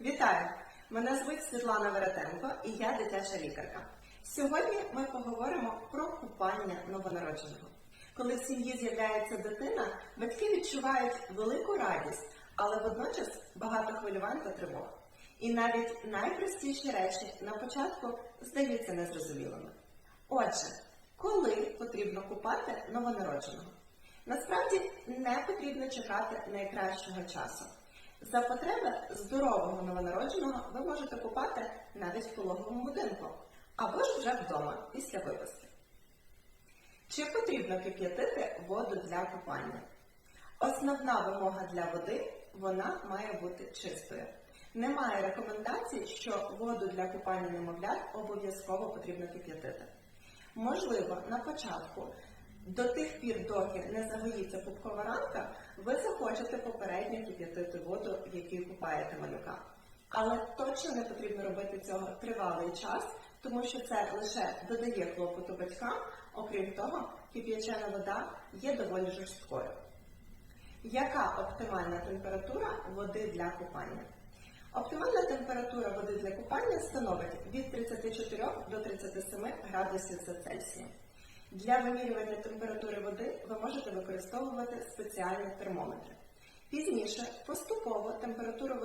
Вітаю! Мене звуть Світлана Веретенко і я дитяча лікарка. Сьогодні ми поговоримо про купання новонародженого. Коли в сім'ї з'являється дитина, батьки відчувають велику радість, але водночас багато хвилювань та тривог. І навіть найпростіші речі на початку здаються незрозумілими. Отже, коли потрібно купати новонародженого? Насправді не потрібно чекати найкращого часу. За потреби здорового новонародженого ви можете купати навіть в пологовому будинку або ж вже вдома після виписки. Чи потрібно кип'ятити воду для купання? Основна вимога для води вона має бути чистою. Немає рекомендацій, що воду для купання немовлят обов'язково потрібно кип'ятити. Можливо, на початку, до тих пір, доки не загоїться пупкова ранка, ви захочете попередньо кип'ятити воду, в якій купаєте малюка. Але точно не потрібно робити цього тривалий час, тому що це лише додає клопоту батькам, окрім того, кип'ячена вода є доволі жорсткою. Яка оптимальна температура води для купання? Оптимальна температура води для купання становить від 34 до 37 градусів за Цельсієм. Для вимірювання температури води ви можете використовувати спеціальні термометри. Пізніше поступово температура води